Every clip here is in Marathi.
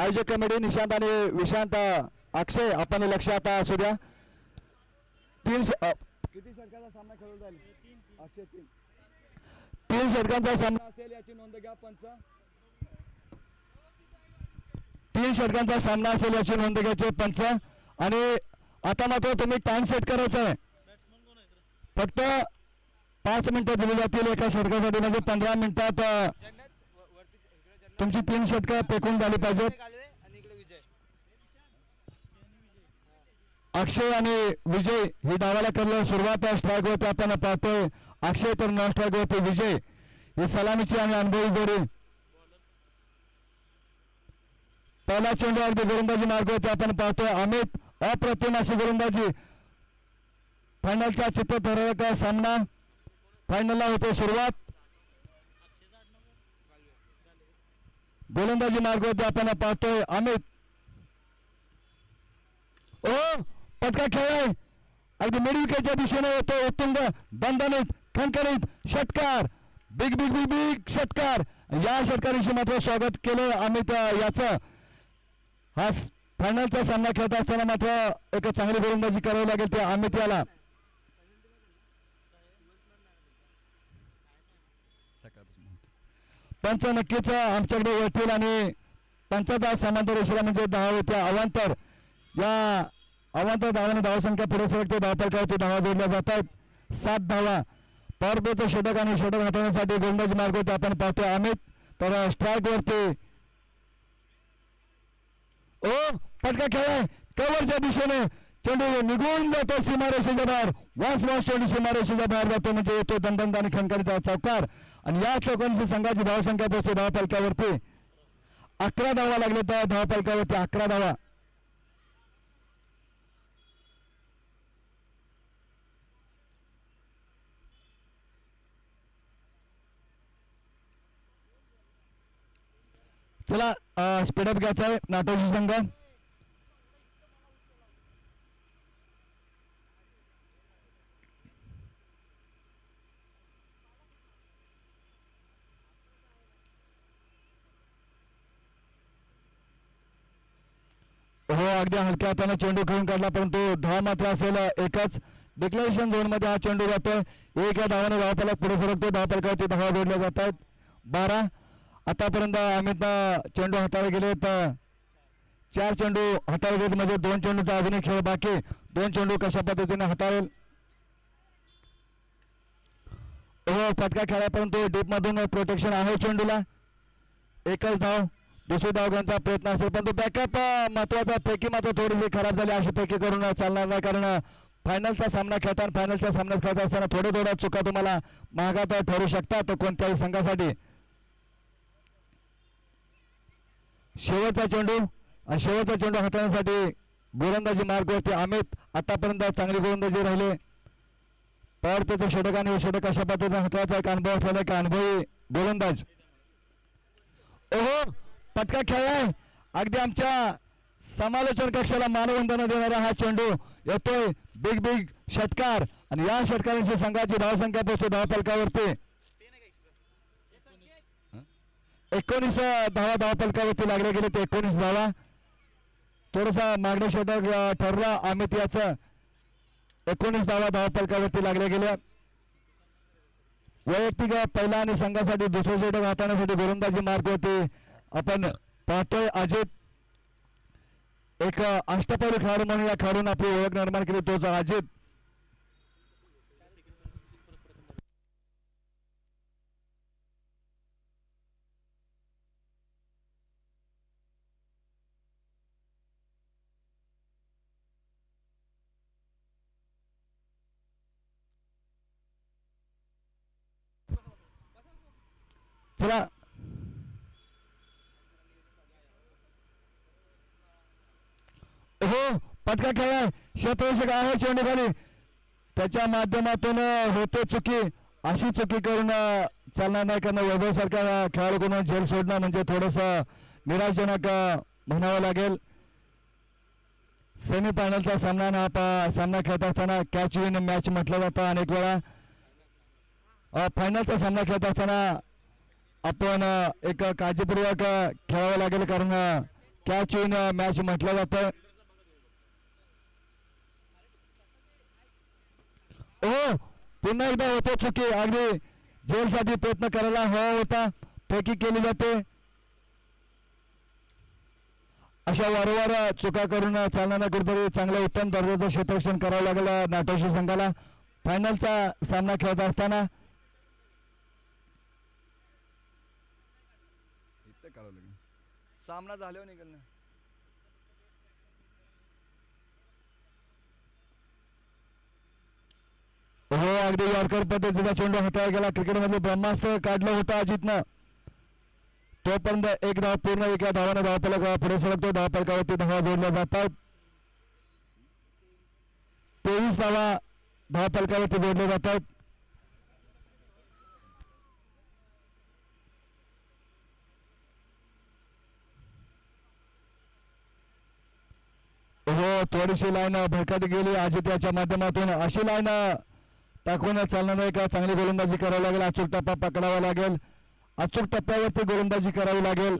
आयोजक कमिटी निशांत आणि विशांत अक्षय आपण लक्षात असू द्या तीन किती षटकाचा सामना खेळून जाईल? अक्षय तीन. तीन षटकांचा सामना असेल याची नोंद घ्या पंच. तीन षटकांचा सामना असेल याची नोंद घ्यायची पंच. आणि आता मात्र तुम्ही टाइम सेट करायचा आहे. फक्त पाच मिनिटं दिली जातील एका षटकासाठी म्हणजे पंधरा मिनिटात तुमची तीन षटकं फेकून झाली पाहिजेत? अक्षय आणि विजय ही डावाला करलं सुरुवात स्ट्राईक होते आपण पाहतोय. अक्षय तर नॉन स्ट्राईक होते विजय ही सलामीची आणि अनुभवी जोडी. पहिला चेंडू अगदी गोलंदाजी मार्ग होते आपण पाहतोय. अमित अप्रतिम अशी गोलंदाजी. फायनलचा चित्र ठरवक सामना. फायनलला होते सुरुवात. गोलंदाजी मार्ग होते आपण पाहतोय अमित ओ पटका खेळ आहे अगदी मिडविकेच्या दिशेने येतो उत्तुंग दणदणीत खणखणीत षटकार बिग बिग बिग बिग षटकार या षटकाराशी मात्र स्वागत केलं अमित अ, याचं हा फायनलचा सामना खेळत असताना मात्र एक चांगली गोलंदाजी करावी लागेल ते अमित याला पंच नक्कीच आमच्याकडे येतील आणि पंचाचा समांतर उशिरा म्हणजे दहा होते अवांतर. या अवांतर धावाने धावसंख्या पुढे सरकते धावपलकावरती धावा जोडल्या जात आहेत सात धावा. पॉवर षटक आणि षटक हटवण्यासाठी गोलंदाजी मार्ग होते. आपण पाहतोय अमित. तर स्ट्राईक वरती. ओ पटका खेळ आहे दिशेने. चेंडू निघून जातो सीमारेषेच्या बाहेर. वास वास चेंडू सीमारेषेच्या बाहेर जातो. म्हणजे येतो दंदंद आणि खणखणीचा चौकार. आणि या चौकांची संघाची धावसंख्या पोहोचते धावपलकावरती अकरा धावा लागले तर धावपलकावरती अकरा धावा. चला स्पीडअप घ्यायचा आहे नाटोजी संघ. हो अगदी हलक्या हाताने चेंडू खेळून काढला परंतु धाव मात्र असेल एकच डिक्लेरेशन झोनमध्ये हा चेंडू जातोय. एक या धावाने धावपाला पुढे सरकतो धावपालकावरती धावा जोडल्या जात आहेत बारा. आतापर्यंत अमित चेंडू हाताळले गेले तर चार चेंडू हाताळले गेले म्हणजे दोन चेंडूचा अजूनही खेळ बाकी. दोन चेंडू कशा पद्धतीने हाताळेल हो फटका खेळा परंतु डीप मधून प्रोटेक्शन आहे चेंडूला. एकच धाव. दुसरी धाव प्रयत्न असेल पण तो बॅकअप महत्त्वाचा पैकी मात्र थोडीशी खराब झाली अशी पैकी करून चालणार नाही कारण फायनलचा सामना खेळताना फायनलच्या सामन्यात खेळत असताना थोड्या थोड्या चुका तुम्हाला महागात ठरू शकतात कोणत्याही संघासाठी. शेवटचा चेंडू आणि शेवटचा चेंडू हाताळण्यासाठी गोलंदाजी मार्गवरती अमित आतापर्यंत चांगली गोलंदाजी राहिले. पॉवर प्लेचं षटक आणि षटक अशा पद्धतीने हाताळायचा एक अनुभव असलेला एक अनुभवी गोलंदाज. ओहो! पटका खेळलाय अगदी आमच्या समालोचन कक्षाला मानवंदना देणारा हा चेंडू येतोय. बिग बिग षटकार. आणि या षटकारांची संघाची धावसंख्या पोहोचते धावपलकावरती. एकोणीस धावा धावपलकावरती लागले गेले ते एकोणीस धावा. थोडासा मागणी षटक ठरला अमित याचं. एकोणीस धावा धावपलकावरती लागल्या गेल्या. वैयक्तिक पहिला आणि संघासाठी दुसरं षटक हाताळण्यासाठी गोलंदाजी मार्ग होते. आपण पाहतोय अजित. एक अष्टपैलू खेळाडू म्हणून या खेळाडून आपली ओळख निर्माण केली तोच अजित. चला हो पटका खेळाय. क्षेत्ररक्षक आहे चेंडूखाली त्याच्या माध्यमातून होते चुकी. अशी चुकी करून चालणार नाही कारण वैभव सारख्या खेळाडूकडून झेल सोडणं म्हणजे थोडस निराशजनक म्हणावं लागेल. सेमी फायनलचा सामना हा पा- सामना खेळत असताना कॅच विन मॅच म्हटलं जातं अनेक वेळा. फायनलचा सामना खेळत असताना आपण एक काळजीपूर्वक खेळावं लागेल कारण कॅच इन मॅच म्हटलं जातं. हो पुन्हा एकदा होते चुकी. अगदी जेलसाठी प्रयत्न करायला हवा होता. फेकी केली जाते. अशा वारंवार चुका करून चालणाऱ्या कुठेतरी चांगला उत्तम दर्जाचं क्षेत्ररक्षण करावं लागलं नाटोशी संघाला. फायनलचा सामना खेळत असताना. सामना झाल्यावर निघेल हो अगदी यॉर्कर पद्धतीचा चेंडू हाताळला गेला. क्रिकेटमध्ये ब्रह्मास्त्र काढलं होतं अजितनं. तोपर्यंत एक धाव पूर्ण एका धावाने धावपलक पुढे सरकतो. धावपलकावरती धावा जोडल्या जातात. तेवीस धावा धावपलकावरती जोडल्या जातात. हो थोडीशी लाईन भरकट गेली. अजित याच्या माध्यमातून अशी लाईन टाकून चालणार नाही का? चांगली गोलंदाजी करावी लागेल. अचूक टप्पा पकडावा लागेल. अचूक टप्प्यावरती गोलंदाजी करावी लागेल.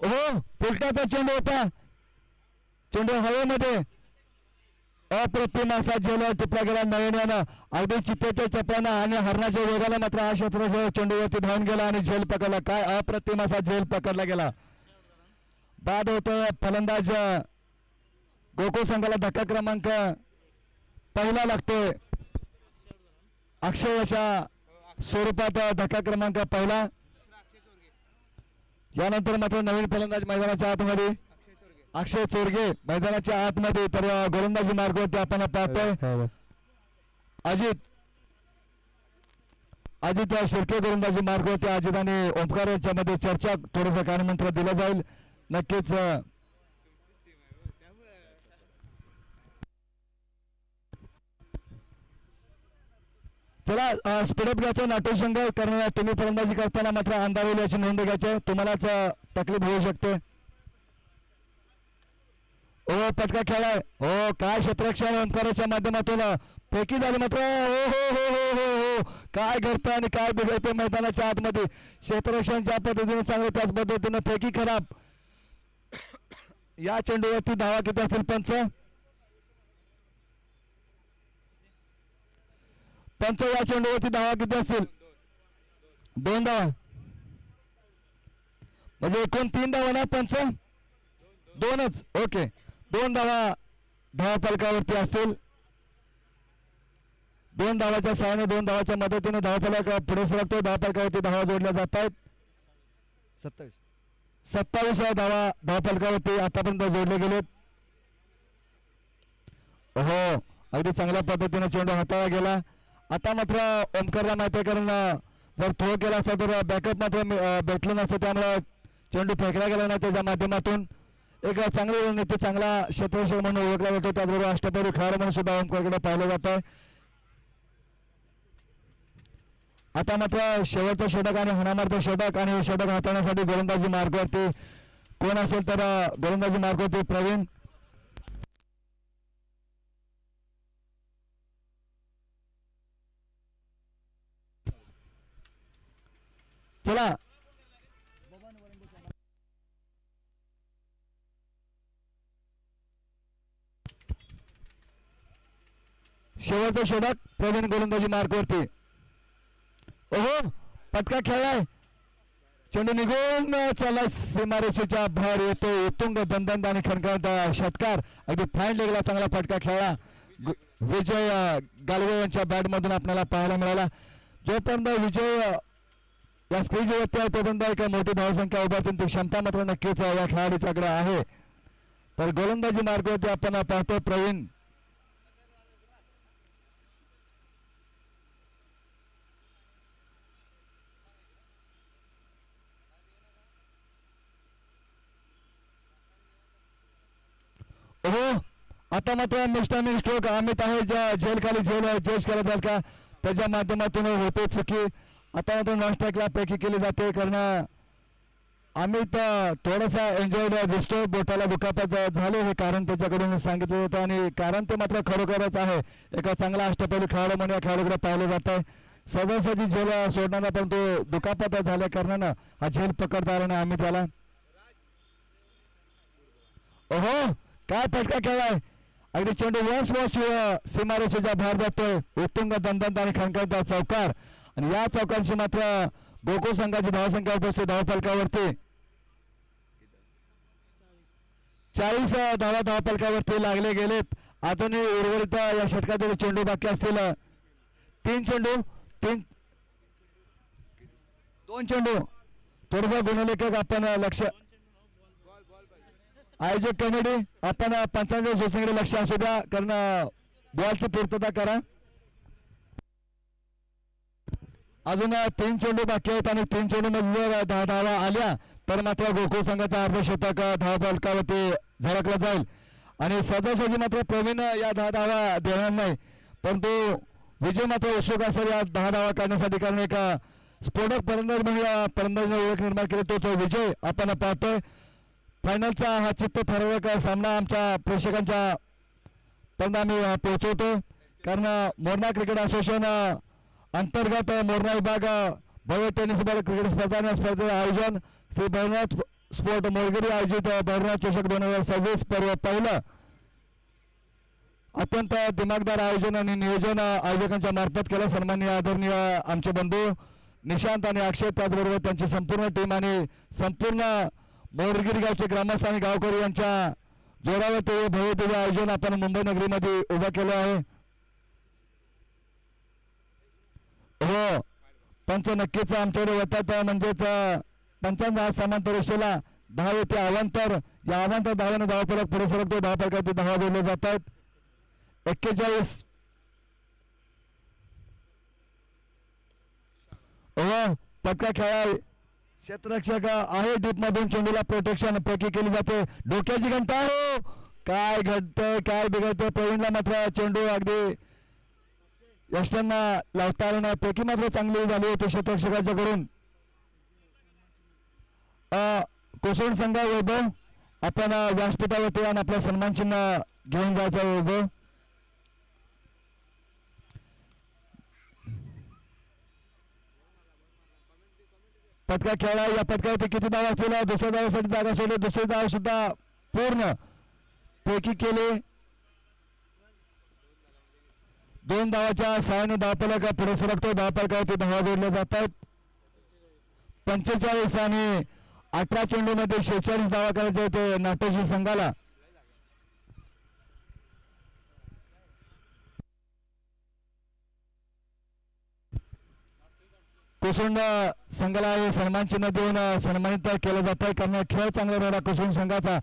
हो पुलटाचा चेंडू होता. चेंडू हवेमध्ये. अप्रतिम असा झेल टिपला गेला नवीन यानं अगदी चित्त्याच्या चपळानं आणि हरणाच्या वेगाला मात्र हा क्षेत्र चेंडूवरती धावून गेला आणि झेल पकडला. काय अप्रतिम असा झेल पकडला गेला? बाद होत फलंदाज. गोकुळ संघाला धक्का क्रमांक पहिला लागतोय. अक्षयच्या स्वरूपात धक्का क्रमांक पहिला. यानंतर मात्र नवीन फलंदाज मैदानाच्या आतमध्ये अक्षय चोरगे मैदानाच्या आतमध्ये तर गोलंदाजी मार्गावरती आपण पाहतोय. अजित. अजित या शिर्के गोलंदाजी मार्गावरती अजित आणि ओंकार यांच्यामध्ये चर्चा थोडस कानमंत्र दिलं जाईल. नक्कीच चला स्पीडअप घ्यायचं नाट्यसंघ कारण तुम्ही फलंदाजी करताना मात्र अंधारेल याची नोंद घ्यायची. तुम्हालाच तकलीफ होऊ शकते. ओ पटका खेळाय. हो काय क्षेत्रक्षण ओंकाराच्या माध्यमातून? पैकी झाली मात्र. हो हो हो हो हो हो. काय घडतं आणि काय बिघडते मैदानाच्या आतमध्ये? क्षेत्ररक्षण ज्या पद्धतीने चांगलं त्याच पद्धतीनं फेकी खराब. या चेंडूवरती धावा किती असतील पंच? पंच या चेंडूवरती धावा किती असतील? दोन धावा म्हणजे एकूण तीन धावा ना पंच? दोनच. ओके. दोन धावा धावा फलकावरती असतील. दोन धावाच्या सहाय्याने दोन धावाच्या मदतीने धावा फलक पुढे सरकतो धावा फलकावरती धावा जोडल्या जात आहेत सत्तावीस. सत्तावीस धावा धावा फलकावरती आतापर्यंत जोडले गेलेत. हो अगदी चांगल्या पद्धतीने चेंडू हाताळला गेला. आता मात्र ओमकारला कारण जर थ्रो केला असता तर बॅकअप मात्र भेटलं नसतं त्यामुळं चेंडू फेकला गेला नाही त्याच्या माध्यमातून. एक चांगली नेते चांगला क्षेत्रक्षक म्हणून ओळखला जातो. त्याचबरोबर अष्टपैलू खेळाडू म्हणून सुद्धा ओमकारकडे पाहिलं जात. आहे आता मात्र शेवटचा षटक आणि हाणामारचं षटक आणि षटक हाताळण्यासाठी गोलंदाजी मार्गावरती कोण असेल तर गोलंदाजी मार्गावरती प्रवीण. चला शेवटचं षटक प्रवीण गोलंदाजी मार्गावरती. ओहो पटका खेळलाय. चेंडू निघून चालला सीमारेषेच्या बाहेर येतो. उत्तुंग दंदंद आणि खणखणत षटकार. अगदी फाईन लेगला चांगला फटका खेळला. विजय गालवे यांच्या बॅट मधून आपल्याला पाहायला मिळाला. जोपर्यंत विजय या स्क्रीनवरती आहे तोपर्यंत एक मोठी धावसंख्या उभारतील ती क्षमता मात्र नक्कीच या खेळाडूच्याकडे आहे. तर गोलंदाजी मार्गावरती आपण पाहतो प्रवीण हो. आता मात्र मिस्टर स्ट्रोक अमित आहे ज्या जेल खाली जेल जज करत आहेत का? त्याच्या माध्यमातून होते चुकी. आता मात्र नॉन स्ट्राईकला पैकी केली जाते कारण अमित थोडासा एन्जॉय दिसतो बोटाला दुखापत झाले हे कारण त्याच्याकडून सांगितलं होतं आणि कारण ते मात्र खरोखरच आहे. एका चांगला अष्टपैलू खेळाडू म्हणून या खेळाडूकडे पाहिलं जात आहे. सहजासहजी झेल सोडणार परंतु दुखापत झाल्या कारणानं हा झेल पकडता आला नाही अमित त्याला ओहो! काय फटका खेळाय अगदी चेंडू वन्स वॉश सीमारेषेच्या बाहेर जातोय. उत्तुंग दंदंत आणि खणखणता चौकार. आणि या चौकांची मात्र गोकुळ संघाची धावसंख्या उपस्थित धावफलकावरती चाळीस धावा धावफलकावरती लागले गेलेत. अजूनही उर्वरित या षटकातील चेंडू बाकी असतील. तीन चेंडू तीन दोन चेंडू. थोडसा गुणलेखक आपण अ, लक्ष आयोजक कमिटी आपण पंचांच्या सूचनेकडे लक्ष असू द्या. कारण बॉलची पूर्तता करा. अजून तीन चेंडू बाकी आहेत आणि तीन चेंडू मध्ये जर दहा धावा आल्या तर मात्र गोकुळ संघाचा अर्धशतक धाव धावा फलकावरती झळकला जाईल. आणि सहजासहजी मात्र प्रवीण या दहा धावा देणार नाही. परंतु विजय मात्र उत्सुक असेल या दहा धावा काढण्यासाठी कारण एक स्फोटक फलंदाज म्हणून या फलंदाजीने ओळख निर्माण केली. तो तो विजय आपण पाहतोय. फायनलचा हा चित्त ठरवक सामना आमच्या प्रेक्षकांच्या पर्यंत आम्ही पोहोचवतो कारण अ, मोरणा क्रिकेट असोसिएशन अंतर्गत अ, मोरणा विभाग भव्य टेनिस बॉल क्रिकेट स्पर्धा स्पर्धेचं आयोजन श्री भैरनाथ स्पोर्ट मोरगिरी आयोजित भैरनाथ चषक दोन हजार सव्वीस पर्व पहिलं अत्यंत दिमागदार आयोजन आणि नियोजन आयोजकांच्या मार्फत केलं. सन्माननीय आदरणीय आमचे बंधू निशांत आणि अक्षय त्याचबरोबर त्यांची संपूर्ण टीम आणि संपूर्ण मोरगिरी गावचे ग्रामस्थ आणि गावकरी यांच्या जोरावर ते भव्यदिव्य आयोजन आपण मुंबई नगरीमध्ये उभं केलं आहे. हो पंच नक्कीच आमच्याकडे येतात म्हणजेच पंचांचा आज समांतर रेषेला दहा येते अवांतर या अवांतर दहा धावफलक पुढे सरकतो दहा धावा जोडले जात आहेत. एक्केचाळीस. हो पक्का खेळा क्षेत्ररक्षक आहे डीप मधून चेंडूला प्रोटेक्शन पैकी केली जाते. डोक्याची घंटा हो काय घडतंय काय बिघडतंय प्रवीणला मात्र चेंडू अगदी यष्टांना लावता आलं नाही. पैकी मात्र चांगली झाली होती क्षेत्ररक्षकाच्या कडून कोसळ संघ वैभव. आपण व्यासपीठावरती आणि आपला सन्मान चिन्ह घेऊन जायचं वैभव. पटका खेळा या पटकावरती किती धावा असलेला दुसऱ्या धावासाठी जागा सोडली दुसरी धाव सुद्धा पूर्ण पैकी केले. दोन धावाच्या सहाय्याने धावफलक पुढे सरकतो धावपालकावरती धावा जोडल्या जात आहेत पंचेचाळीस आणि अठरा चेंडू मध्ये शेहेचाळीस धावा करायचे होते नाट्यशी संघाला. कुसुंड संघाला हे सन्मान चिन्ह देऊन सन्मानित केलं जात आहे कारण खेळ चांगला राहिला कुसुंड संघाचा.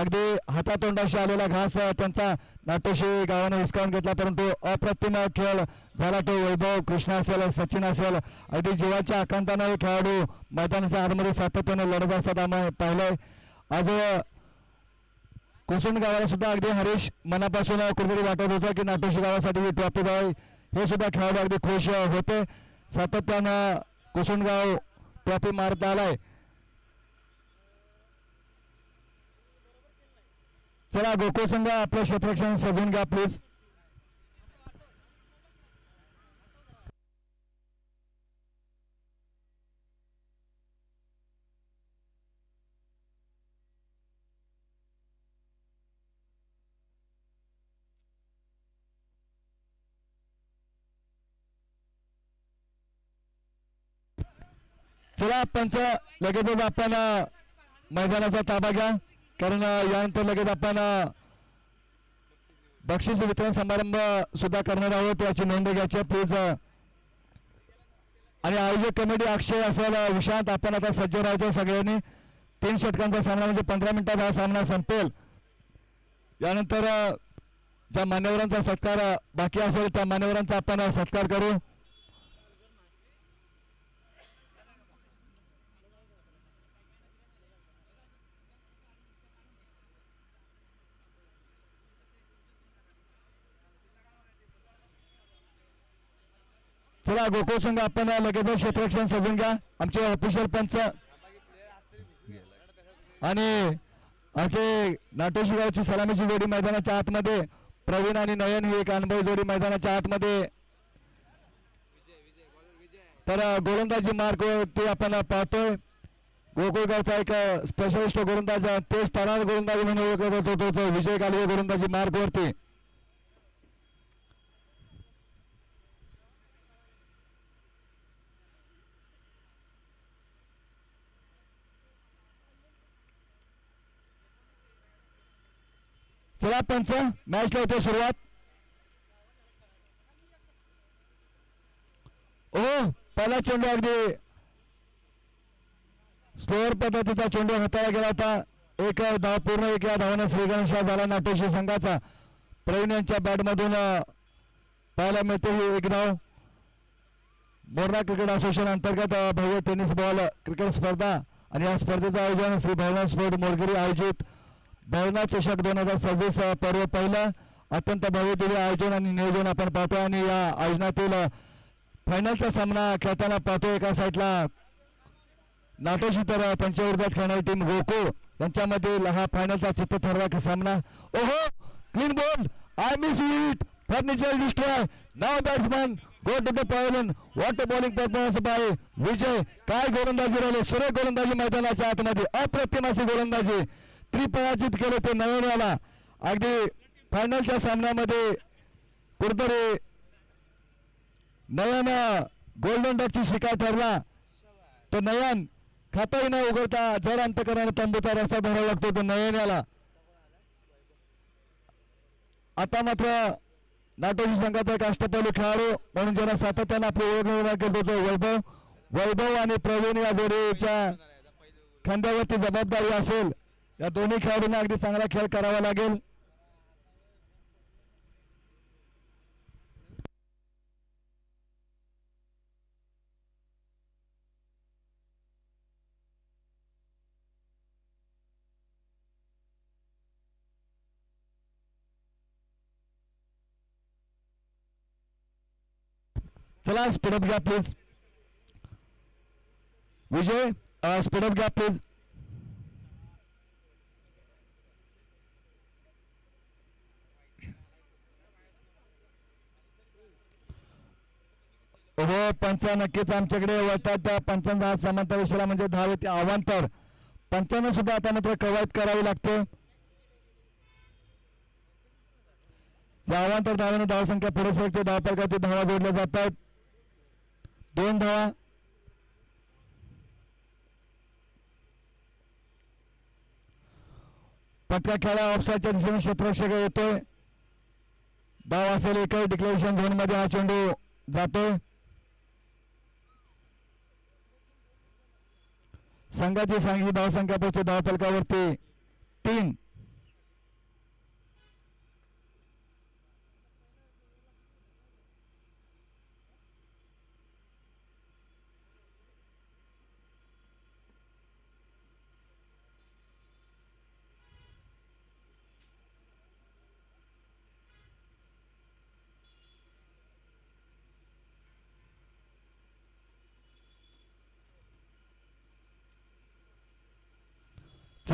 अगदी हातातोंडाशी आलेला घास त्यांचा नाट्यशी गावाने हिसकावून घेतला. परंतु अप्रतिम खेळ झाला तो वैभव कृष्ण असेल सचिन असेल. अगदी जीवाच्या आकांतानं हे खेळाडू मैदानाच्या आतमध्ये सातत्याने लढत असतात. आम्ही पाहिलंय. आज कोसुंड गावाला सुद्धा अगदी हरीश मनापासून कुठेतरी वाटत होतं की नाट्यशी गावासाठी ही ट्रॉफी जावी हे सुद्धा खेळाडू अगदी खुश होते. सातत्यानं कुसुंडगाव ट्रॉफी मारत आलाय. चला गोकुळ संघ आपलं क्षेत्रक्षण सजून घ्या प्लीज चला पंच लगेचच आपण मैदानाचा ताबा घ्या. कारण यानंतर लगेच आपण बक्षीस वितरण समारंभ सुद्धा करणार आहोत. याची नोंद घ्यायची प्लीज आणि आयोजक कमिटी अक्षय असेल विषांत विशांत आपण आता सज्ज राहायचं सगळ्यांनी. तीन षटकांचा सामना म्हणजे पंधरा मिनिटात हा सामना संपेल. यानंतर ज्या मान्यवरांचा सत्कार बाकी असेल त्या मान्यवरांचा आपण सत्कार करू. चला गोकुळ संघ आपण लगेच क्षेत्ररक्षण सजून घ्या. आमचे ऑफिशियल पंच. आणि आमचे नाटोशी सलामीची जोडी मैदानाच्या आतमध्ये. प्रवीण आणि नयन ही एक अनुभवी जोडी मैदानाच्या आतमध्ये. तर गोलंदाजी मार्ग ते आपण पाहतोय. गोकुळगावचा एक स्पेशलिस्ट गोलंदाज तेच ते स्थरार गोलंदाजी म्हणून ओळखला जातो तो- विजय कालवे गोलंदाजी मार्गवरती चला पंच. मॅचला होते सुरुवात. ओ पहिला चेंडू अगदी स्लोअर पद्धतीचा चेंडू हाताळला गेला होता. एक धाव पूर्ण एक या धावाने श्रीगणेश झाला नाट्यशी संघाचा. प्रवीण यांच्या बॅटमधून अ, पाहायला मिळते ही एक धाव. मोरणा क्रिकेट असोसिएशन अंतर्गत भव्य टेनिस बॉल क्रिकेट स्पर्धा आणि या स्पर्धेचं आयोजन श्री भवना स्पोर्ट मोरगिरी आयोजित भवना चषक दोन हजार सव्वीस पर्व पहिला अत्यंत भव्य आयोजन आणि नियोजन आपण पाहतो आणि या आयोजनातील फायनलचा सामना खेळताना पाहतो एका साईडला. नाटोशी तर पंचवर्गात खेळणारी टीम गोकुळ यांच्यामध्ये हा फायनलचा चित्त ठरवा सामना. ओहो clean ball I miss it furniture destroy now batsman go to the pavilion what bowling performance by Vijay काय गोलंदाजी राहिले सुरेख गोलंदाजी मैदानाच्या आतमध्ये अप्रतिम अशी गोलंदाजी त्रिपराजित केलं ते नव्याला अगदी फायनलच्या सामन्यामध्ये कुठतरी नव्यानं गोल्डन डकची शिकार ठरला. तो नयन खाताही न उघडता जर अंतकरणाने तंबूचा रस्ता धरावा लागतो तो नयन याला. आता मात्र नाटोजी संघाचा एक अष्टपैलू खेळाडू म्हणून ज्यांना सातत्यानं आपली ओळख निर्माण करतो तो वैभव वैभव आणि प्रवीण या जोडीच्या खांद्यावरती जबाबदारी असेल. या दोन्ही खेळाडूंना अगदी चांगला खेळ करावा लागेल. चला स्पीडअप घ्या प्लीज विजय स्पीडअप घ्या प्लीज हो पंच नक्कीच आमच्याकडे वळतात. त्या पंचांचा हा समांतर विषयाला म्हणजे धावे ते अवांतर पंचांना सुद्धा आता मात्र कवायत करावी लागते. या अवांतर धावाने धावसंख्या पुढे सरकते. प्रकारचे धावा जोडल्या जातात. दोन धावा. पटका खेळा ऑफसाईडच्या दिशेने क्षेत्ररक्षक येतोय. धाव असेल एकही. डिक्लेरेशन झोनमध्ये हा चेंडू जातोय. संघाची सांगितली धावसंख्या पोहोचते धावपलकावरती तीन.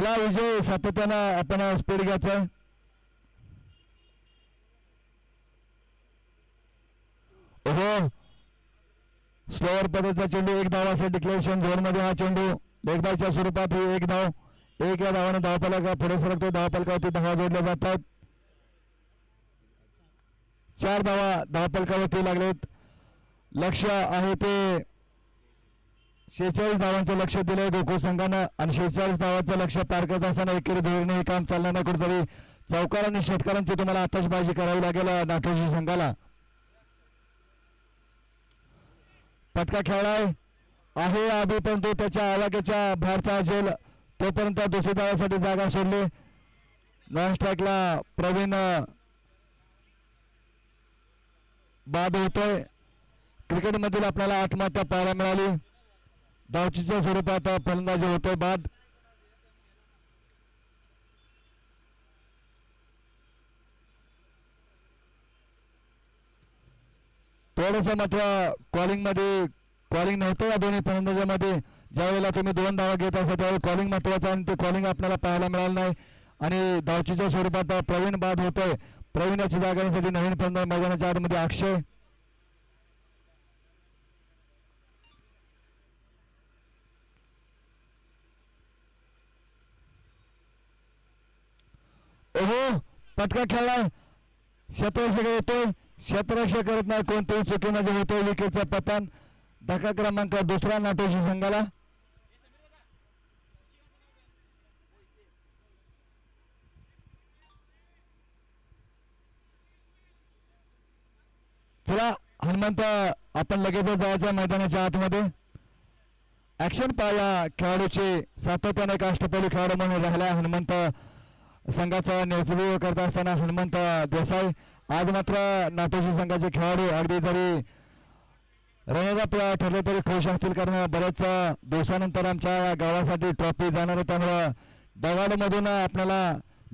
चला विजय सातत्यानं आपण स्पीड घ्यायचा हो स्लोअर पद्धतीचा चेंडू एक धाव डिक्लेरेशन झोनमध्ये हा चेंडू देखभालच्या स्वरूपात एक धाव एक या धावाने धावपालका पुढे सरकतो धावपालकावरती धावा जोडल्या जातात. चार धावा धावपालकावरती लागलेत. लक्ष आहे ते शेहेचाळीस धावांचं लक्ष दिलंय गोकुळ संघानं आणि शेहेचाळीस धावांचं लक्ष पार करत असताना एकेरी धोरणे हे काम चालणार नाही. कुठेतरी चौकार आणि षटकारांची तुम्हाला आतषबाजी करावी लागेल नाटोजी संघाला. पटका खेळाय आहे आधी पण तो त्याच्या आवाक्याच्या बाहेरचा असेल तोपर्यंत दुसरी धावासाठी जागा सोडली. नॉन स्ट्राईकला प्रवीण बाद होतोय. क्रिकेटमधील आपल्याला आत्महत्या पाहायला मिळाली. धावचीच्या स्वरूपात फलंदाजी होतोय बाद. थोडस मात्र कॉलिंगमध्ये कॉलिंग नव्हतं या दोन्ही फलंदाजामध्ये ज्यावेळेला तुम्ही दोन धावा घेत असता त्यावेळी कॉलिंग महत्वाचं आणि ते कॉलिंग आपल्याला पाहायला मिळालं नाही. आणि धावचीच्या स्वरूपात प्रवीण बाद होतोय. प्रवीणाची जागा नवीन फलंदाज मैदानाच्या आतमध्ये अक्षय. ओहो पटका खेळला क्षेत्ररक्षक येतोय. क्षेत्ररक्षक करत नाही कोणत्याही चुकीमध्ये जे होतोय विकेटचा पतन. धक्का क्रमांक दुसरा नाटोशी संघाला. चला हनुमंत आपण लगेचच जायचं मैदानाच्या आतमध्ये. ऍक्शन पाहिला खेळाडूचे सातत्याने एक खेळाडू म्हणून राहिला हनुमंत. संघाचं नेतृत्व करत असताना हनुमंत देसाई. आज मात्र नाटोशी संघाचे खेळाडू अगदी जरी रनरअप ठरले तरी खुश असतील कारण बऱ्याच दिवसानंतर आमच्या गावासाठी ट्रॉफी जाणार आहे. त्यामुळं दगाडमधून आपल्याला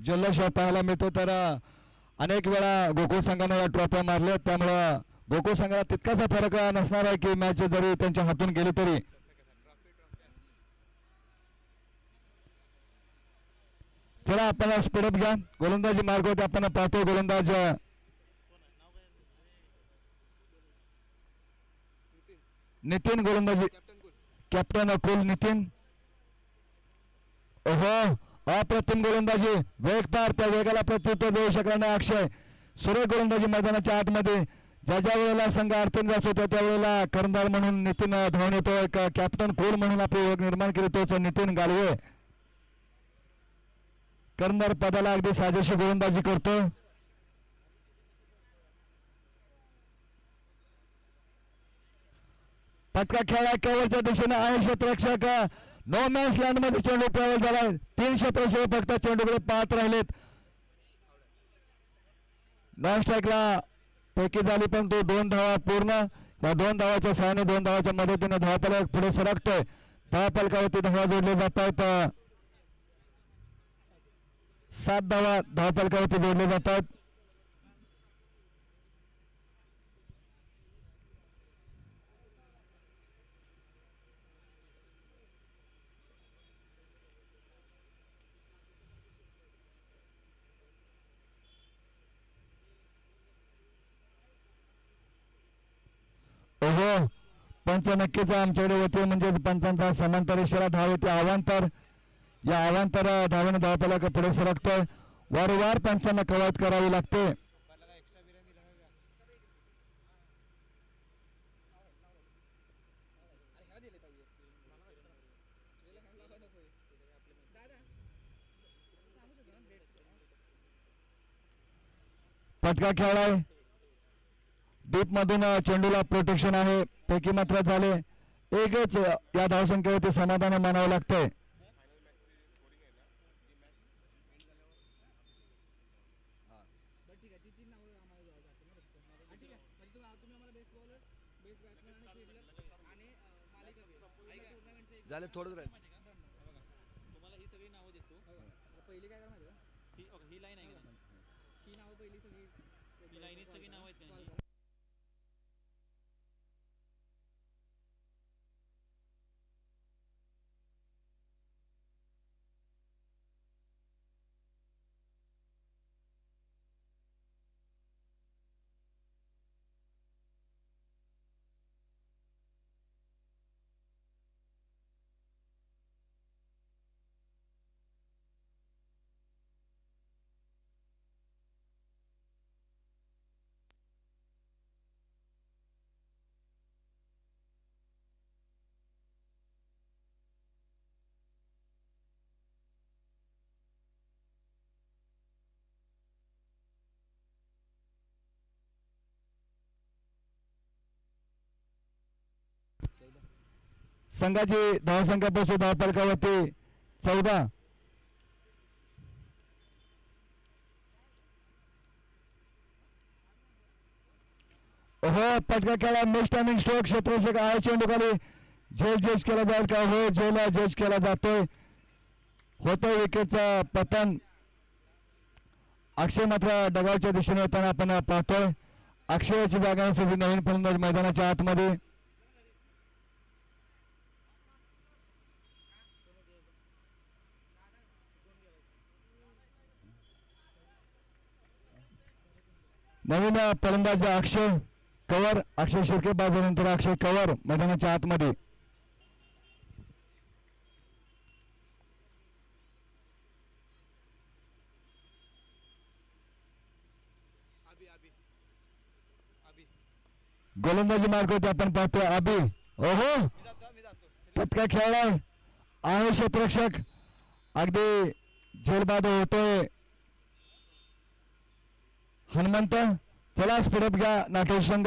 जल्लोष पाहायला मिळतो. तर अनेक वेळा गोकुळ संघाने या ट्रॉफ्या मारल्या त्यामुळं गोकुळ संघाला तितकासा फरक नसणार आहे की मॅच जरी त्यांच्या हातून गेली तरी. चला आपण स्पीडअप घ्या गोलंदाजी मार्ग होते आपण पाहतो गोलंदाज नितीन गोलंदाजी. कॅप्टन अकुल नितीन. ओहो अप्रतिम गोलंदाजी. वेग पार त्या वेगाला प्रत्युत्तर देऊ शकला नाही अक्षय. सुरेख गोलंदाजी मैदानाच्या आतमध्ये. ज्या ज्या वेळेला संघ अडचण जात होता त्यावेळेला कर्णधार म्हणून नितीन धावून येतो एक कॅप्टन कोल म्हणून आपली ओळख निर्माण केली तोच नितीन गालवे. कर्णधार पदाला अगदी साजेशी गोलंदाजी करतो. पटका खेळा केवळच्या दिशेने आहे क्षेत्रक्षक नो मॅन्स लँडमध्ये चेंडू प्रवेश झाला तीन क्षेत्र फक्त चेंडूकडे पाहत राहिलेत. नॉन स्ट्राईकला पैकी झाली पण तो दोन धावा पूर्ण. या दोन धावाच्या सहाय्याने दोन धावाच्या मदतीने धावपलक पुढे सरकतोय. धावपलकावरती धावा जोडले जात आहेत सात धावा धावपालकावरती जोडले जातात. ओहो पंच नक्कीच आमच्याकडे होते म्हणजे पंचांचा समांतर इशारा धाव येते अवांतर या अवांतर धावेने धावपलक पुढे सरकतोय? वारंवार पंचांना कवायत करावी लागते. फटका पटका खेळलाय. डीप मधून चेंडूला प्रोटेक्शन आहे. पैकी मात्र झाले? एकच या धावसंख्येवरती समाधान मानावं लागतंय बरं ठीक आहे ती तीन नावं आम्हाला द्यावं लागतील ना फक्त हा, ठीक आहे म्हणजे तुम्ही तुम्ही आम्हाला बेस्ट बॉलर बेस्ट बॅट्समॅन आणि फिल्डर आणि अं, मालिकावीर ऐका टुर्नामेंटचे एक झाले थोडंच राहील. संघाची धावसंख्या पोहोचू धावपलकावरती चौदा हो पटका खेळा मिस टायमिंग स्ट्रोक क्षेत्ररक्षक आहे चेंडू झेल जज केला जाईल का? हो झेल जज केला जातोय. होतोय विकेटचा पतन. अक्षय मात्र डगावच्या दिशेने येताना आपण पाहतोय. अक्षयाची जागा नवीन फलंदाज मैदानाच्या आतमध्ये. नवीन फलंदाज अक्षय कवर अक्षय शिर्के बाजूनंतर अक्षय कवर मैदानाच्या आतमध्ये. गोलंदाजी मार्ग होती आपण पाहतोय अभि. ओहो! पटका खेळलाय. आहे क्षेत्ररक्षक. अगदी झेलबाद होतोय. हनुमंत चला स्फुरत घ्या नाटक संघ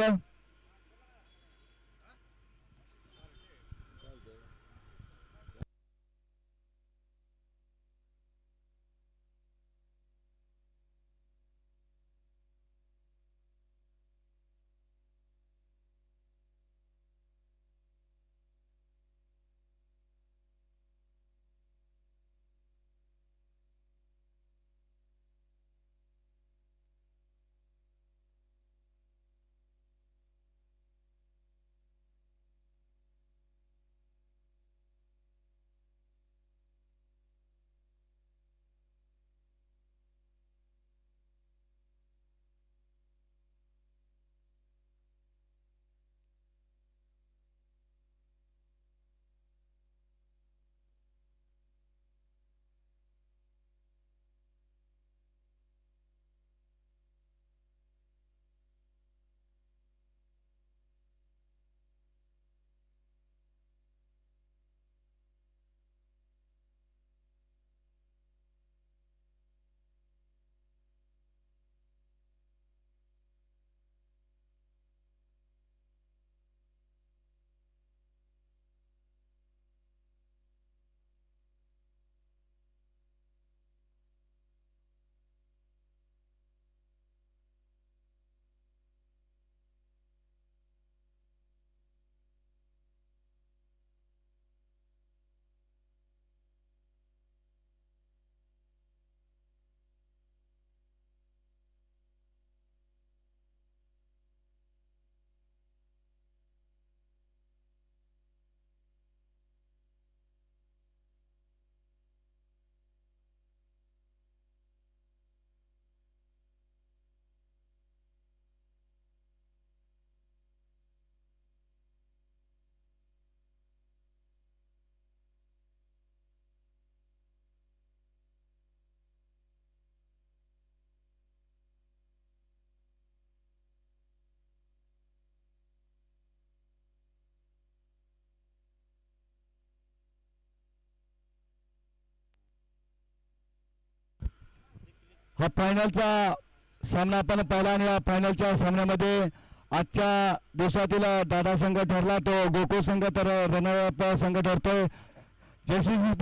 हा फायनलचा सामना आपण पाहिला आणि या फायनलच्या सामन्यामध्ये आजच्या दिवसातील दादा संघ ठरला तो गोकुळ संघ तर रनर संघ ठरतोय. जयसिंग